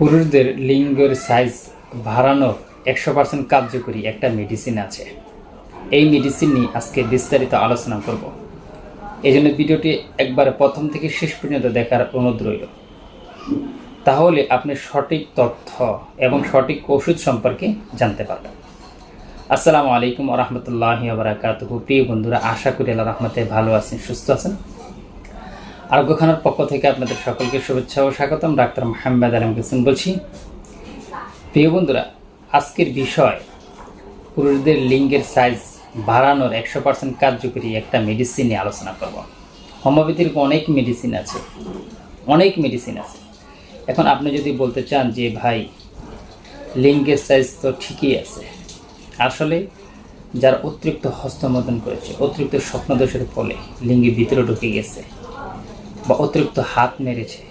পুরুষদের লিঙ্গের সাইজ বাড়ানোর একশো পার্সেন্ট কার্যকরী একটা মেডিসিন আছে। এই মেডিসিন নিয়ে আজকে বিস্তারিত আলোচনা করব। এই জন্য ভিডিওটি একবারে প্রথম থেকে শেষ পর্যন্ত দেখার অনুরোধ রইল। তাহলে আপনি সঠিক তথ্য এবং সঠিক ওষুধ সম্পর্কে জানতে পারবেন। আসসালামু আলাইকুম রহমতুল্লাহ বারাকাতুহু। প্রিয় বন্ধুরা, আশা করি আল্লাহ রহমতে ভালো আছেন, সুস্থ আছেন। আরোগ্যখানার পক্ষ থেকে আপনাদের সকলকে শুভেচ্ছা ও স্বাগতম। ডাক্তার মোহাম্মদ আলম হোসেন বলছি। প্রিয় বন্ধুরা, আজকের বিষয় পুরুষদের লিঙ্গের সাইজ বাড়ানোর একশো পার্সেন্ট কার্যকরী একটা মেডিসিন নিয়ে আলোচনা করব। হোমিওপ্যাথির অনেক মেডিসিন আছে, অনেক মেডিসিন আছে। এখন আপনি যদি বলতে চান যে, ভাই, লিঙ্গের সাইজ তো ঠিকই আছে। আসলে যারা অতিরিক্ত হস্তমোদন করেছে, অতিরিক্ত স্বপ্নদোষের ফলে লিঙ্গের ভিতরে ঢুকে গেছে। বা অতিরিক্ত হাত মেরেছে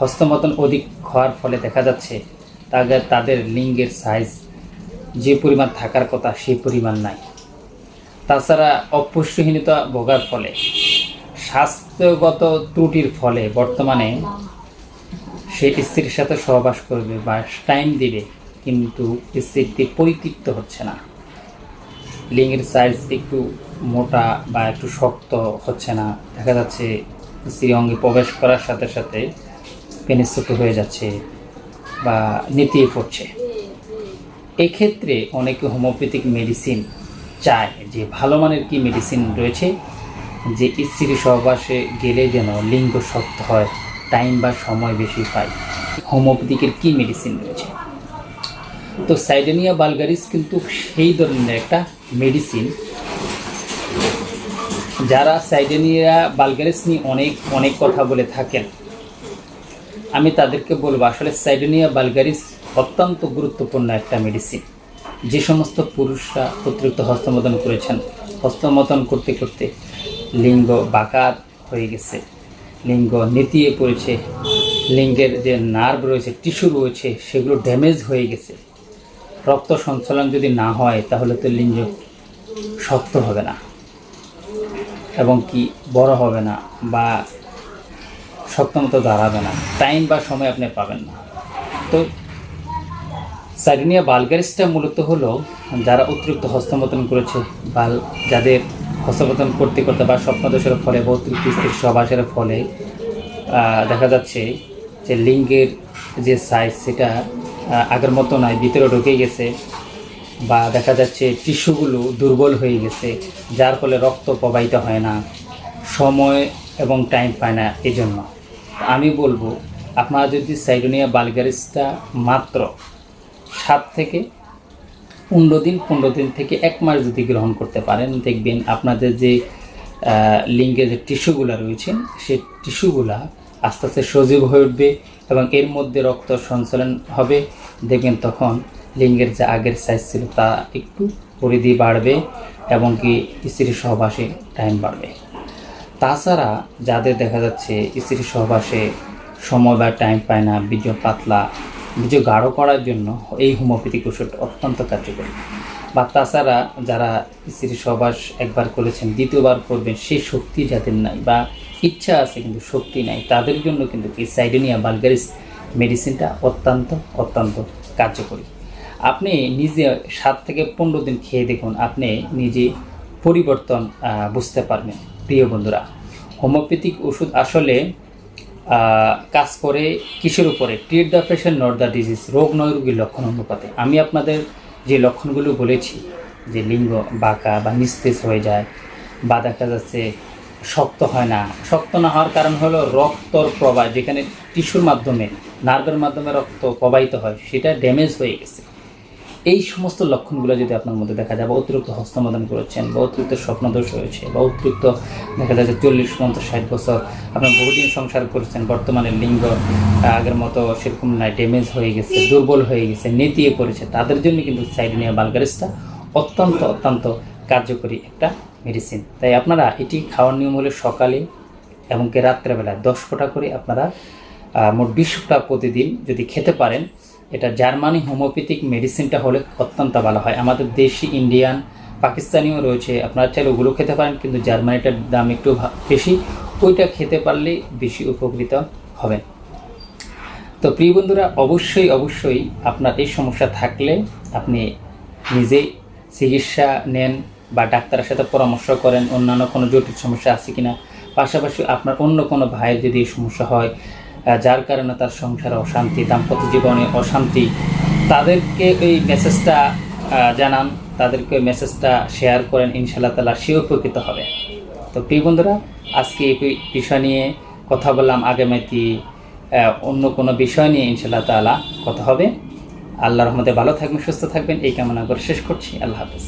হস্তমতন অধিক হওয়ার ফলে দেখা যাচ্ছে, তাদের তাদের লিঙ্গের সাইজ যে পরিমাণ থাকার কথা সেই পরিমাণ নাই। তাছাড়া অপুষ্টিহীনতা ভোগার ফলে, স্বাস্থ্যগত ত্রুটির ফলে বর্তমানে সে স্ত্রীর সাথে সহবাস করবে বা টাইম দিবে, কিন্তু স্ত্রীটি পরিতৃপ্ত হচ্ছে না। লিঙ্গের সাইজ একটু মোটা বা একটু শক্ত হচ্ছে না। দেখা যাচ্ছে স্ত্রী অঙ্গে প্রবেশ করার সাথে সাথে পেনিস ছোট হয়ে যাচ্ছে বা নেতিয়ে পড়ছে। এক্ষেত্রে অনেকে হোমিওপ্যাথিক মেডিসিন চায় যে ভালো মানের কি মেডিসিন রয়েছে, যে স্ত্রী সহবাসে গেলে যেন লিঙ্গ শক্ত হয়, টাইম বা সময় বেশি পায়। হোমিওপ্যাথিকের কি মেডিসিন রয়েছে? তো সাইডেনিয়া বালগারিস কিন্তু সেই ধরনের একটা মেডিসিন যারা সাইডেনিয়া, বালগারিস নিয়ে অনেক অনেক কথা বলে থাকেন, আমি তাদেরকে বলব, আসলে সাইডেনিয়া, বালগারিস অত্যন্ত গুরুত্বপূর্ণ একটা মেডিসিন যে সমস্ত পুরুষরা অতিরিক্ত হস্তমোদন করেছেন হস্তমোদন করতে করতে লিঙ্গ বাকার হয়ে গেছে, লিঙ্গ নেতিয়ে পড়েছে, লিঙ্গের যে নার্ভ রয়েছে টিস্যু রয়েছে, সেগুলো ড্যামেজ হয়ে গেছে। রক্ত সঞ্চালন যদি না হয়, তাহলে তো লিঙ্গ শক্ত হবে না। এবং কি বড় হবে না বা শক্তমতো দাঁড়াবে না টাইম বা সময় আপনি পাবেন না। তো সাইডেনিয়া বালগারিসটা মূলত হলো যারা অতিরিক্ত হস্তমতন করেছে বাল যাদের হস্তমতন করতে করতে বা স্বপ্নদোষের ফলে বা অতিরিক্ত স্ত্রীর সহবাসের ফলে দেখা যাচ্ছে যে লিঙ্গের যে সাইজ সেটা আগের মতো নয়, ভিতরে ঢুকে গেছে। বা দেখা যাচ্ছে টিস্যুগুলো দুর্বল হয়ে গেছে, যার ফলে রক্ত প্রবাহিত হয় না। সময় এবং টাইম পায় না এই জন্য আমি বলব, আপনারা যদি সাইডোনিয়া বালগারিসটা মাত্র সাত থেকে পনেরো দিন পনেরো দিন থেকে এক মাস যদি গ্রহণ করতে পারেন, দেখবেন আপনাদের যে লিঙ্গে যে টিস্যুগুলো রয়েছে, সেই টিস্যুগুলা আস্তে আস্তে সজীব হয়ে উঠবে এবং এর মধ্যে রক্ত সঞ্চালন হবে। দেখবেন তখন লিঙ্গের যে আগের সাইজ ছিল তা একটু পরিধি বাড়বে এবং কি স্ত্রী সহবাসে টাইম বাড়বে। তাছাড়া যাদের দেখা যাচ্ছে স্ত্রী সহবাসে সময় বা টাইম পায় না, বীর্য পাতলা, বীর্য গাঢ় করার জন্য এই হোমিওপ্যাথিক ওষুধ অত্যন্ত কার্যকরী। বা তাছাড়া যারা স্ত্রী সহবাস একবার করেছেন, দ্বিতীয়বার করবেন, সেই শক্তি যাদের নাই বা ইচ্ছা আছে কিন্তু শক্তি নাই, তাদের জন্য কিন্তু এই সাইডেনিয়া বালগারিস মেডিসিনটা অত্যন্ত অত্যন্ত কার্যকরী। আপনি নিজে সাত থেকে পনেরো দিন খেয়ে দেখুন, আপনি নিজে পরিবর্তন বুঝতে পারবেন। প্রিয় বন্ধুরা, হোমিওপ্যাথিক ওষুধ আসলে কাজ করে কিসের উপরে? Treat the patient not the disease রোগ নয় রোগীর লক্ষণ অনুপাতে। আমি আপনাদের যে লক্ষণগুলো বলেছি, যে লিঙ্গ বাঁকা বা নিস্তেজ হয়ে যায় বা দেখা যাচ্ছে শক্ত হয় না। শক্ত না হওয়ার কারণ হলো রক্তর প্রবাহ, যেখানে টিস্যুর মাধ্যমে, নার্ভের মাধ্যমে রক্ত প্রবাহিত হয়, সেটা ড্যামেজ হয়ে গেছে। এই সমস্ত লক্ষণগুলো যদি আপনার মধ্যে দেখা যায়, বা অতিরিক্ত হস্তমোদন করেছেন, বা অতিরিক্ত স্বপ্নদোষ হয়েছে, বা অতিরিক্ত দেখা যায় যে চল্লিশ, পঞ্চাশ, ষাট বছর আপনার বহুদিন সংসার করেছেন, বর্তমানে লিঙ্গ আগের মতো সেরকম নাই ড্যামেজ হয়ে গেছে, দুর্বল হয়ে গেছে, নেতিয়ে পড়েছে, তাদের জন্য কিন্তু সাইডেনিয়া বালগারিসটা অত্যন্ত অত্যন্ত কার্যকরী একটা মেডিসিন তাই আপনারা এটি খাওয়ার নিয়ম হলে সকালে এবং কি দশ ফোঁটা করে আপনারা মোট বিশ ফোঁটা প্রতিদিন যদি খেতে পারেন এটা জার্মানি হোমিওপ্যাথিক মেডিসিনটা হলে অত্যন্ত ভালো হয়। আমাদের দেশি, ইন্ডিয়ান, পাকিস্তানিও রয়েছে। আপনারা চাইলে ওগুলো খেতে পারেন, কিন্তু জার্মানিটার দাম একটু বেশি। ওইটা খেতে পারলে বেশি উপকৃত হবেন তো প্রিয় বন্ধুরা, অবশ্যই অবশ্যই আপনার এই সমস্যা থাকলে আপনি নিজেই চিকিৎসা নেন বা ডাক্তারের সাথে পরামর্শ করেন, অন্যান্য কোনো জটিল সমস্যা আছে কিনা। পাশাপাশি আপনার অন্য কোনো ভাইয়ের যদি এই সমস্যা হয় যার কারণে তার সংসারে অশান্তি, দাম্পত্য জীবনে অশান্তি। তাদেরকে এই মেসেজটা জানান, তাদেরকে মেসেজটা শেয়ার করেন ইনশাল্লাহ তালা সেও উপকৃত হবে। তো প্রিয় বন্ধুরা, আজকে এই বিষয় নিয়ে কথা বললাম, আগামীতে অন্য কোনো বিষয় নিয়ে ইনশাল্লাহ তালা কথা হবে। আল্লাহ রহমতে ভালো থাকবেন, সুস্থ থাকবেন, এই কামনা করে শেষ করছি। আল্লাহ হাফেজ।